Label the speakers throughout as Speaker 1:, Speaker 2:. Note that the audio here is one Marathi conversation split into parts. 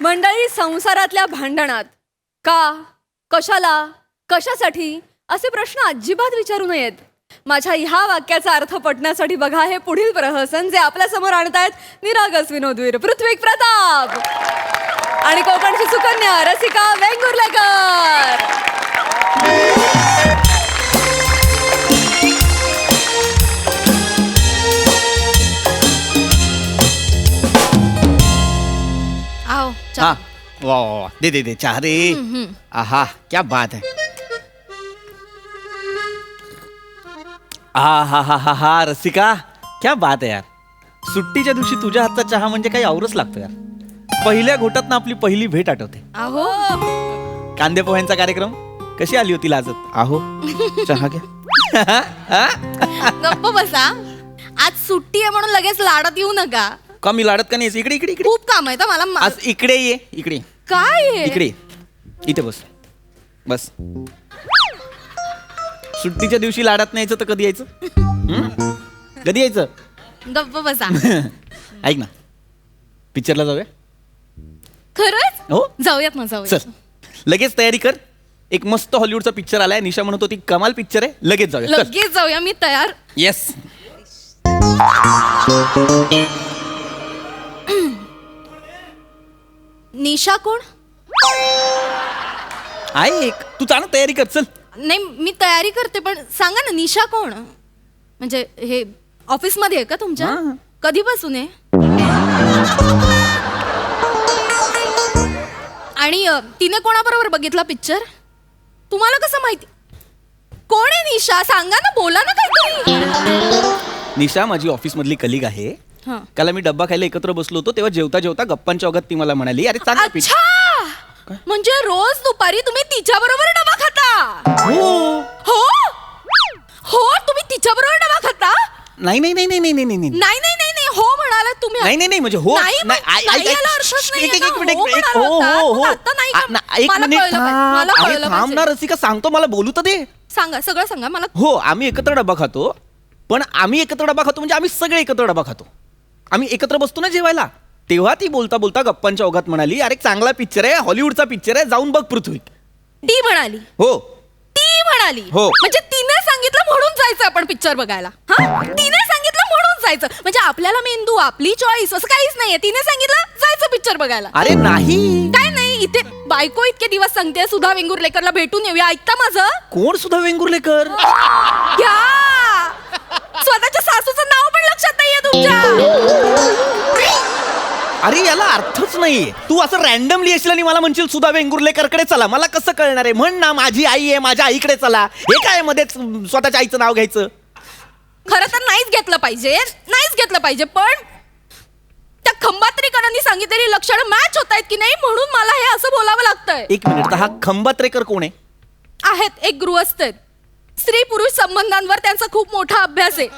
Speaker 1: मंडळी संसारातल्या भांडणात का? कशाला? कशासाठी? असे प्रश्न अजिबात विचारू नयेत. माझ्या ह्या वाक्याचा अर्थ पटण्यासाठी बघा हे पुढील प्रहसन जे आपल्यासमोर आणतायत निरागस विनोदवीर पृथ्वी प्रताप. आणि कोकणची सुकन्या रसिका वेंगुर्लेकर.
Speaker 2: वाह वाह वाह दे दे दे चाह रे आहा क्या बात है आ हा हा हा हा रसिका क्या बात आहे यार सुट्टीच्या दिवशी तुझ्या हातचा चहा म्हणजे काही आवरच लागतो यार. पहिल्या घोटात आपली पहिली भेट आठवते.
Speaker 3: आहो
Speaker 2: कांदे पोह्यांचा कार्यक्रम? कशी आली होती लाजत? आहो चहा घ्या. हा?
Speaker 3: गप्प बसा. आज सुट्टी आहे म्हणून लगेच लाडात येऊ नका.
Speaker 2: का मी लाडत का नाही इकडे इकडे इकडे.
Speaker 3: खूप काम आहे तर मला मा-
Speaker 2: आज इकडे ये इकडे
Speaker 3: काय? आहे?
Speaker 2: इकडे इथे बस. बस. सुट्टीच्या दिवशी लाडात नाही यायचं तर कधी यायचं? हं? कधी यायचं?
Speaker 3: गप्प बसा.
Speaker 2: ऐक ना. पिक्चरला जाऊया?
Speaker 3: खरंच?
Speaker 2: हो.
Speaker 3: जाऊयात ना जाऊयात.
Speaker 2: चल. लगेच तयारी कर. एक मस्त हॉलिवूडचा पिक्चर आलाय. निशा म्हणत होती कमाल पिक्चर आहे. लगेच जाऊया. चल.
Speaker 3: लगेच जाऊया. मी तयार.
Speaker 2: येस
Speaker 3: निशा कोण?
Speaker 2: आहे एक तू चांगलं तयारी कर चल.
Speaker 3: नाही मी तयारी करते पण सांगा ना निशा कोण? म्हणजे हे ऑफिसमध्ये आहे का तुमच्या?
Speaker 2: हा.
Speaker 3: कधीपासून आहे? आणि अ, तिने कोणाबरोबर बघितला पिक्चर तुम्हाला कसं माहिती? कोण आहे निशा? सांगा ना बोला ना काहीतरी.
Speaker 2: निशा माझी ऑफिस मधली कलिग आहे. काल मी डब्बा खायला एकत्र बसलो होतो तेव्हा जेवता जेवता गप्पांच्या ओघात ती मला म्हणाली अरे चांगला
Speaker 3: अच्छा म्हणजे रोज दुपारी तुम्ही तिच्या बरोबर डबा खाता
Speaker 2: हो
Speaker 3: हो हो तुम्ही तिच्या बरोबर डबा खाता
Speaker 2: नाही नाही नाही नाही नाही नाही नाही
Speaker 3: नाही नाही नाही नाही हो म्हणाला तुम्ही
Speaker 2: नाही नाही नाही म्हणजे हो
Speaker 3: नाही,
Speaker 2: नाही,
Speaker 3: नाही,
Speaker 2: ऐक- ऐक-
Speaker 3: याला
Speaker 2: ऐक-
Speaker 3: अर्थच नाहीये
Speaker 2: एक- एक-
Speaker 3: ना.
Speaker 2: एक मिनिट,
Speaker 3: हो
Speaker 2: एक- एक-
Speaker 3: म्हणाला
Speaker 2: हो
Speaker 3: होता.
Speaker 2: हो हो
Speaker 3: आता नाही
Speaker 2: आ,
Speaker 3: का?
Speaker 2: ना, एक
Speaker 3: मला
Speaker 2: मिनिट
Speaker 3: कळलं पाहिजे,
Speaker 2: थांब.
Speaker 3: मला
Speaker 2: अरे
Speaker 3: कळलं
Speaker 2: थांब
Speaker 3: पाहिजे.
Speaker 2: ना रसिका सांगतो मला बोलू तर दे
Speaker 3: सांगा सगळं सांगा मला
Speaker 2: हो आम्ही एकत्र डबा खातो पण आम्ही एकत्र डबा खातो म्हणजे आम्ही सगळे एकत्र डबा खातो आम्ही एकत्र बसतो ना जेवायला. तेव्हा ती बोलता बोलता गप्पांच्या ओघात म्हणाली अरे चांगला पिक्चर आहे हॉलिवूडचा पिक्चर आहे जाऊन बघ पृथ्वी.
Speaker 3: ती म्हणाली.
Speaker 2: हो.
Speaker 3: ती म्हणाली.
Speaker 2: हो.
Speaker 3: म्हणजे तिने सांगितलं म्हणून जायचं आपण पिक्चर बघायला. हा? तिने सांगितलं म्हणून जायचं. म्हणजे आपल्याला मेंदू आपली चॉईस असं काहीच नाहीये. तिने सांगितलं जायचं पिक्चर बघायला.
Speaker 2: अरे नाही.
Speaker 3: काय नाही? इथे बायको इतके दिवस सांगते सुधा वेंगुर्लेकरला भेटून येऊया. ऐकता माझं?
Speaker 2: कोण सुद्धा वेंगुर्लेकर?
Speaker 3: घ्या स्वतःच्या सासूचं नाव पण लक्षात नाहीये तुमच्या
Speaker 2: अरे याला अर्थच नाहीये. तू असं रॅन्डमली येशील आणि मला म्हणशील सुधा वेंगुर्लेकरकडे चला मला कसं कळणार आहे? म्हण ना माझी आई आहे माझ्या आईकडे चला. हे काय मध्येच स्वतःच्या आईचं नाव घ्यायचं?
Speaker 3: खरं तर नाहीच घेतलं पाहिजे. नाहीच घेतलं पाहिजे पण त्या खंबात्रीकरांनी सांगितलेली लक्षणं मॅच होत आहेत की नाही म्हणून मला हे असं बोलावं लागतंय.
Speaker 2: एक मिनिट हा खंबात्रेकर कोण आहे?
Speaker 3: आहेत एक गृहस्थ आहेत. स्त्री पुरुष संबंधांवर त्यांचा खूप मोठा अभ्यास आहे.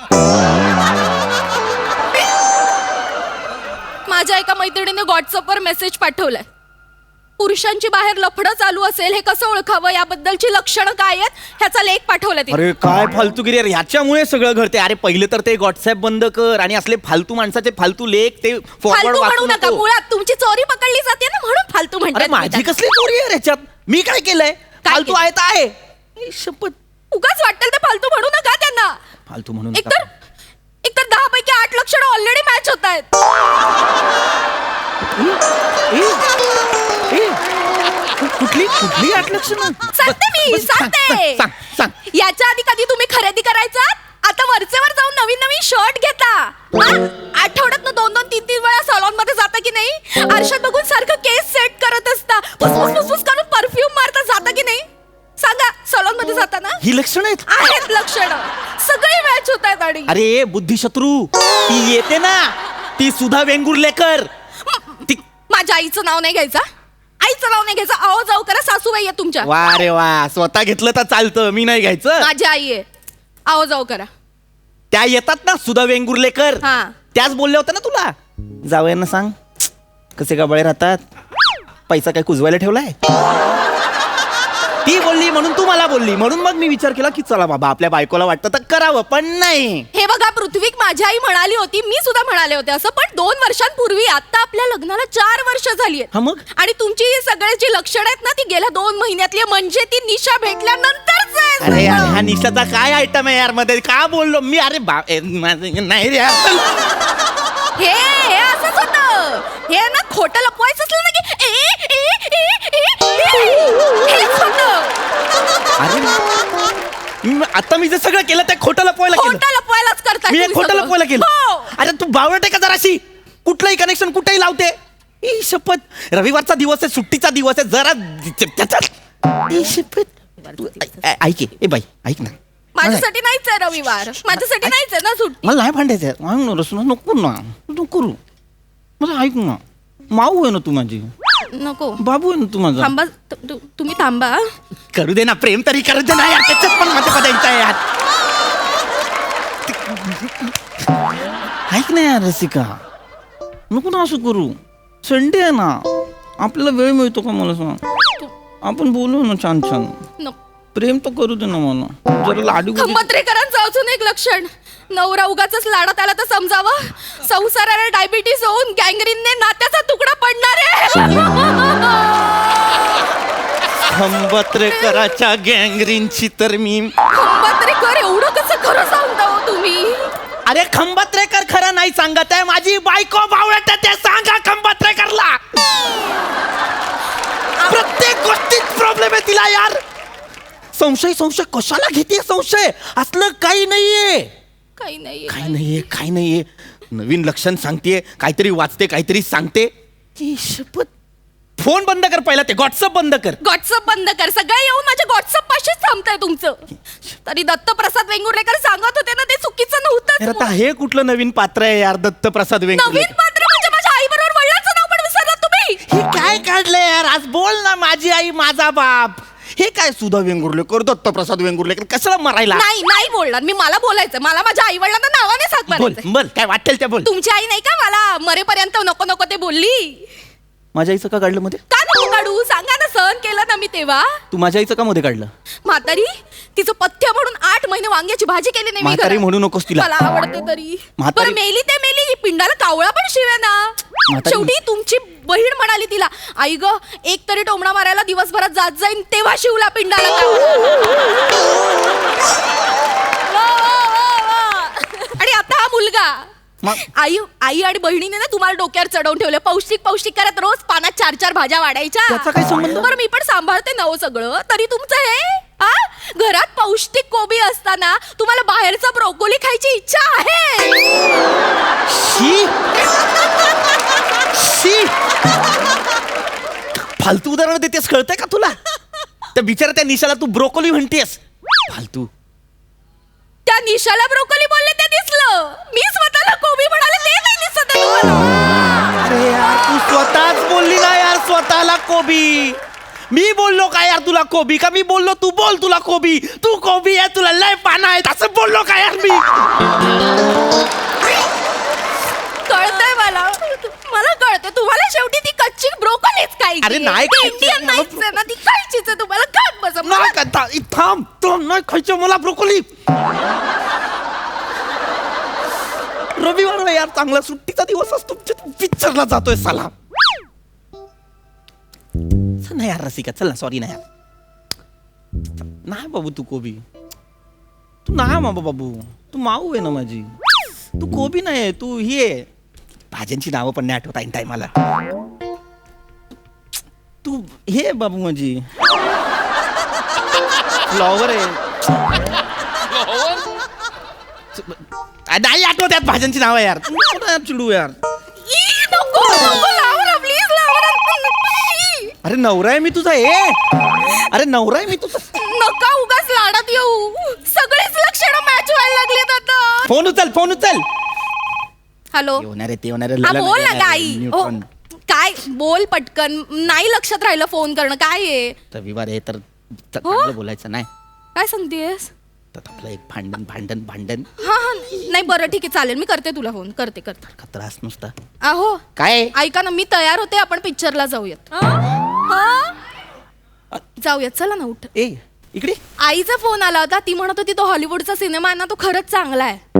Speaker 3: माझ्या एका मैत्रिणीने व्हॉट्सअपवर मेसेज पाठवलाय. पुरुषांची बाहेर लफडं चालू असेल हे कसं ओळखावं? याबद्दलची लक्षणं काय आहेत? ह्याचा लेख पाठवला तिने.
Speaker 2: अरे काय फालतूगिरी अरे ह्याच्यामुळे सगळं घडते अरे पहिले तर ते व्हॉट्सअप बंद कर आणि असले फालतू माणसाचे फालतू लेख ते फॉरवर्ड
Speaker 3: फालतू म्हणू नका मुळात तुमची चोरी पकडली जाते ना म्हणून फालतू
Speaker 2: अरे
Speaker 3: म्हणतात
Speaker 2: माझी कसली चोरी आहे ह्याच्यात मी काय केलंय? फालतू
Speaker 3: केलं?
Speaker 2: आहे तर आहे. शपथ.
Speaker 3: उगाच वाटेल ते फालतू म्हणू नका त्यांना.
Speaker 2: फालतू म्हणून
Speaker 3: एकतर दहा पैकी आठ लक्षणं ऑलरेडी मॅच होत आहेत.
Speaker 2: कुठली कुठली आठ लक्षणं?
Speaker 3: सांगते मी सांगते.
Speaker 2: सांग सांग
Speaker 3: याच्या आधी कधी तुम्ही खरेदी करायचा आता वरचेवर जाऊन नवीन नवीन शर्ट घेता? आठवड्यात दोन दोन तीन तीन वेळा सलॉनमध्ये जाता की नाही? आरशात बघून सारखं केस सेट करत असता. फुसफुस फुसफुस करून परफ्यूम मारता जाता की नाही? सांगा सलॉनमध्ये जाताना.
Speaker 2: ही लक्षणं आहेत?
Speaker 3: आहेत लक्षण. आणि
Speaker 2: अरे बुद्धिशत्रू ती येते ना ती सुधा वेंगुर्लेकर. ती
Speaker 3: माझ्या आईचं नाव नाही घ्यायचं आईचं नाव नाही घ्यायचं. आहो जाऊ करा सासूबाई आहे तुमच्या.
Speaker 2: वा रे वा स्वतः घेतलं तर चालतं मी नाही घ्यायचं.
Speaker 3: माझी आई आहे. आहो जाऊ करा.
Speaker 2: त्या येतात ना सुधा वेंगुर्लेकर.
Speaker 3: हा.
Speaker 2: त्याच बोलल्या होत्या ना तुला. जावयांना सांग कसे गबाळे राहतात? पैसा काय कुजवायला ठेवलाय? ती बोलली म्हणून तू मला बोलली म्हणून मग मी विचार केला की चला बाबा आपल्या बायकोला वाटतं तर करावं पण नाही
Speaker 3: हे बघा पृथ्वीक माझी आई म्हणाली होती मी सुद्धा म्हणाले होते असं पण दोन वर्षांपूर्वी आता आपल्या लग्नाला चार वर्ष झाली
Speaker 2: हा मग?
Speaker 3: आणि तुमची ही सगळ्याची लक्षणं आहेत ना ती गेल्या दोन महिन्यातली आहे. म्हणजे ती निशा भेटल्यानंतरच आहे
Speaker 2: अरे यार
Speaker 3: सगळं.
Speaker 2: हा निशाचा काय आयटम आहे यारमध्ये का बोललो मी अरे बा ए, माझं- नाही रे यार.
Speaker 3: हे हे असंच होतं हे ना खोटं लपवायचं असलं ना की ए, ए, ए, ए, ए, हेच होतं
Speaker 2: अरे मी- आता मी जे सगळं केलं ते खोटं लपवायला केलं.
Speaker 3: खोटं लपवायलाच करता
Speaker 2: मी एक
Speaker 3: तुम्ही
Speaker 2: खोटं
Speaker 3: सगळं.
Speaker 2: लपवायला केलं.
Speaker 3: हो.
Speaker 2: अरे तू बावळट आहे का जराशी? कुठलंही कनेक्शन कुठेही लावते. ई शपथ. रविवारचा दिवस आहे सुट्टीचा दिवस आहे जरा त्याच्यात. ई शपथ. तू ऐ- ऐ- ऐक ए बाई ऐक ना.
Speaker 3: माझ्यासाठी नाहीच आहे रविवार. माझ्यासाठी नाहीच आहे ना सुट्टी.
Speaker 2: मला नाही भांडायचं आहे. ऐक ना रसना नको ना. नको करू. मला ऐक ना. माऊ आहे ना तू माझी.
Speaker 3: नको.
Speaker 2: बाबू आहे ना तू माझा
Speaker 3: थांबा तु- तु- तुम्ही थांबा.
Speaker 2: करू दे ना प्रेम तरी करू दे ना यार त्याच्यात पण माझ्या पदायचं आहे यार. ऐक ना यार रसिका. नको ना असं करू. संडे आहे ना. आपल्याला वेळ मिळतो का मला सांग? आपण बोलू ना छान छान
Speaker 3: नको.
Speaker 2: प्रेम तर करू दे ना मला. जरा लाडू
Speaker 3: खंबत्रेकरांचं अजून एक लक्षण. नवरा उगाच लाडात आला तर समजावं. संसाराला डायबिटीस होऊन गँग्रीनने नात्याचा तुकडा पडणार आहे.
Speaker 2: खंबत्रेकराच्या गँगरीनची तर मी
Speaker 3: खंबत्रेकर एवढं कसं खरं सांगता हो तुम्ही?
Speaker 2: अरे खंबत्रेकर खरं नाही सांगत आहे. माझी बायको बावळट ते सांगा खंबत्रेकरला. प्रत्येक गोष्टीत प्रॉब्लेम आहे तिला यार. संशय संशय कशाला घेते संशय? असलं काही नाहीये.
Speaker 3: काही नाही
Speaker 2: काही नाहीये काही नाहीये. नवीन लक्षण सांगतेय काहीतरी वाचते काहीतरी सांगते. शपथ फोन बंद कर पहिला ते व्हॉट्सअप बंद कर.
Speaker 3: व्हॉट्सअप बंद कर सगळे येऊन माझ्या व्हॉट्सअप पाशीच थांबताय तुमचं. तरी दत्तप्रसाद वेंगुर्लेकर सांगत होते ना ते चुकीचं नव्हतं
Speaker 2: आता हे कुठलं नवीन पात्र आहे यार दत्तप्रसाद वेंगुर्ले
Speaker 3: नवीन पात्र म्हणजे माझ्या आई बरोबर वडिलांचं नाव पण विसरलात तुम्ही.
Speaker 2: हे काय काढलंय यार? आज बोल ना माझी आई माझा बाप. हे काय सुधा वेंगुर्लेकर दत्तप्रसाद वेंगुर्लेकर कशाला मरायला?
Speaker 3: नाही नाही बोलणार. मी मला बोलायचं मला माझ्या आई वडिलांना नावाने
Speaker 2: बोल
Speaker 3: मारायचं
Speaker 2: बोल काय वाटेल त्या बोल.
Speaker 3: तुमची आई नाही का मला मरेपर्यंत नको नको ते बोलली?
Speaker 2: माझ्या आईचं का काढलं मध्ये
Speaker 3: का नको काढू सांगा ना सहन केलं ना मी तेव्हा
Speaker 2: तू माझ्या आईचं का मध्ये काढलं
Speaker 3: म्हातारी तिचं पथ्य म्हणून आठ महिने वांग्याची भाजी केली नाही मी
Speaker 2: म्हातारी
Speaker 3: घरात.
Speaker 2: म्हणू नकोस तिला.
Speaker 3: मला आवडते तरी
Speaker 2: म्हातारी-
Speaker 3: पण मेली ते मेली पिंडाला कावळा पण शिवे ना
Speaker 2: म्हातारी-
Speaker 3: शेवटी तुमची बहीण म्हणाली तिला आई ग एक तरी टोमणा मारायला दिवसभरात जात जाईन तेव्हा शिवला पिंडाला कावळा. आणि आता हा मुलगा? आई आई आणि बहिणीने ना तुम्हाला डोक्यावर चढवून ठेवले. पौष्टिक पौष्टिक करत रोज पानात चार चार भाज्या वाढायच्या.
Speaker 2: त्याचा काय संबंध?
Speaker 3: बरं मी पण सांभाळते ना हो सगळं. तरी तुमचं हे आ घरात पौष्टिक कोबी असताना तुम्हाला बाहेरचा ब्रोकोली खायची इच्छा आहे.
Speaker 2: शी! शी! फालतू उदाहरण देतेस कळतंय का तुला? त्या बिचारा त्या निशाला तू ब्रोकोली म्हणतेस. फालतू.
Speaker 3: त्या निशाला ब्रोकोली बोलले ते दिसलं. मी स्वतःला कोबी म्हणाले ते नाही दिसत आहे तुम्हाला.
Speaker 2: अरे यार तू स्वतःच बोलली ना यार स्वतःला कोबी. मी बोललो का यार तुला कोबी? का मी बोललो तू बोल तुला कोबी. तू कोबी आहे तुला लय पाना आहेत असं बोललो का यार मी?
Speaker 3: मला कळतंय तुम्हाला शेवटी ती कच्ची ब्रोकोलीच काय
Speaker 2: अरे नाही खायची.
Speaker 3: इंडियन नाहीच आहे ना ती खायचीच आहे तुम्हाला. काय बस
Speaker 2: नाही का था- इ- थांब. थांब नाही खायचं मला ब्रोकोली रविवार आहे यार चांगला सुट्टीचा दिवस असतो. पिक्चरला जातोय साला चल ना यार रसिका चल ना सॉरी ना यार. नाही बाबू तू कोबी. तू नाही बाबा बाबू. तू माऊ आहे ना माझी. तू कोबी नाही तू ही आहे. भाज्यांची नावं पण नाही आठवत ऐन टायमाला तू हे बाबू माझी फ्लॉवर आहे. नाही आठवत यात भाज्यांची नावं यार. चिडू यार. अरे नवरा आहे मी तुझा ए. अरे नवरा आहे मी तुझा.
Speaker 3: नका उगाच लाडात येऊ. सगळेच लक्षणं मॅच व्हायला लागलेत आता.
Speaker 2: फोन उचल फोन उचल.
Speaker 3: हॅलो.
Speaker 2: येणार आहे ते होणार
Speaker 3: हा बोल ना गाई. ओ, काय बोल पटकन. नाही लक्षात राहिलं फोन करणं. काय आहे
Speaker 2: रविवार आहे तर च-
Speaker 3: हो?
Speaker 2: चांगलं बोलायचं नाही.
Speaker 3: काय सांगतेस?
Speaker 2: तर आपलं एक भांडण भांडण भांडण.
Speaker 3: हा हा. नाही बरं ठीक आहे चालेल. मी करते तुला फोन करते करते.
Speaker 2: का त्रास नुसता?
Speaker 3: अहो.
Speaker 2: काय?
Speaker 3: ऐका ना मी तयार होते आपण पिक्चरला जाऊयात. जाऊया चला ना उठ.
Speaker 2: ए इकडे.
Speaker 3: आईचा फोन आला होता ती म्हणत होती तो हॉलिवूडचा सिनेमा आहे ना तो खरंच चांगला आहे.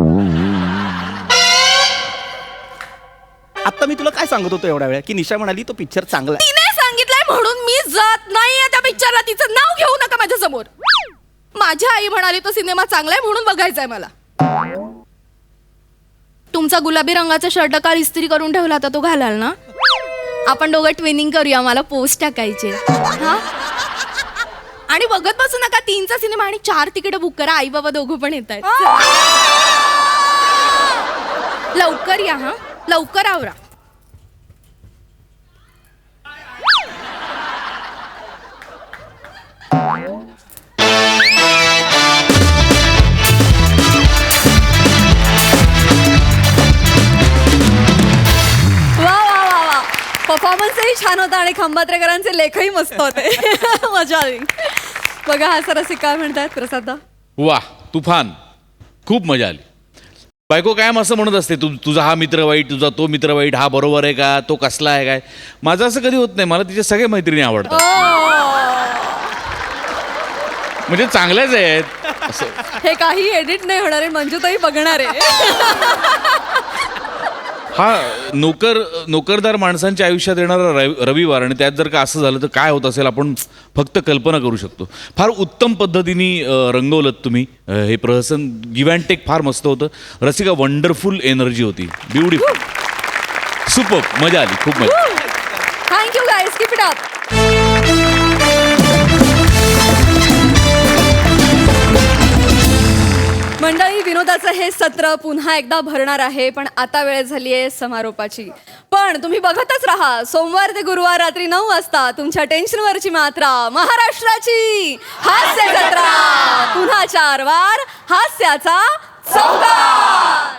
Speaker 2: आता मी तुला काय सांगत होतो एवढ्या वेळा? की निशा म्हणाली तो पिक्चर चांगला आहे.
Speaker 3: तिने सांगितलंय म्हणून मी जात नाहीये त्या पिक्चरला तिचं नाव घेऊ नका माझ्यासमोर माझी आई म्हणाली तो सिनेमा चांगला आहे म्हणून बघायचा आहे मला. तुमचा गुलाबी रंगाचा शर्ट काल इस्त्री करून ठेवला होता तो घालाल ना? आपण दोघं ट्विनिंग करूया मला पोस्ट टाकायचे. हा? आणि बघत बसू नका तीनचा सिनेमा आणि चार तिकीट बुक करा. आई बाबा दोघं पण येत आहेत लवकर या हा? लवकर आवरा.
Speaker 1: वा वा वा वा. परफॉर्मन्सही छान होता आणि खंबात्रेकरांचे लेखही मस्त होते. मजा आली. बघा हा सर असे काय म्हणतात प्रसादा
Speaker 4: वा तुफान. खूप मजा आली. बायको कायम असं म्हणत असते तू तुझा हा मित्र वाईट तुझा तो मित्र वाईट हा बरोबर आहे का? तो कसला आहे काय? माझं असं कधी होत नाही. मला तिचे सगळे मैत्रिणी आवडतात. म्हणजे चांगल्याच आहेत. असं
Speaker 1: हे काही एडिट नाही होणार आहे. मंजूताई बघणार आहे.
Speaker 4: हा नोकर नोकरदार माणसांच्या आयुष्यात येणारा रवि- रविवार आणि त्यात जर का असं झालं तर काय होत असेल आपण फक्त कल्पना करू शकतो. फार उत्तम पद्धतीने रंगवलं तुम्ही. हे प्रहसन गिव्ह अँड टेक फार मस्त होतं. रसिका वंडरफुल एनर्जी होती. ब्युटिफुल सुपर मजा आली. खूप मजा
Speaker 1: thank you guys keep it up मंडळी विनोदाचं हे सत्र पुन्हा एकदा भरणार आहे पण आता वेळ झाली आहे समारोपाची. पण तुम्ही बघतच राहा सोमवार ते गुरुवार रात्री नऊ वाजता तुमच्या टेन्शनवरची मात्रा महाराष्ट्राची हास्य जत्रा. पुन्हा चार वार हास्याचा चौकार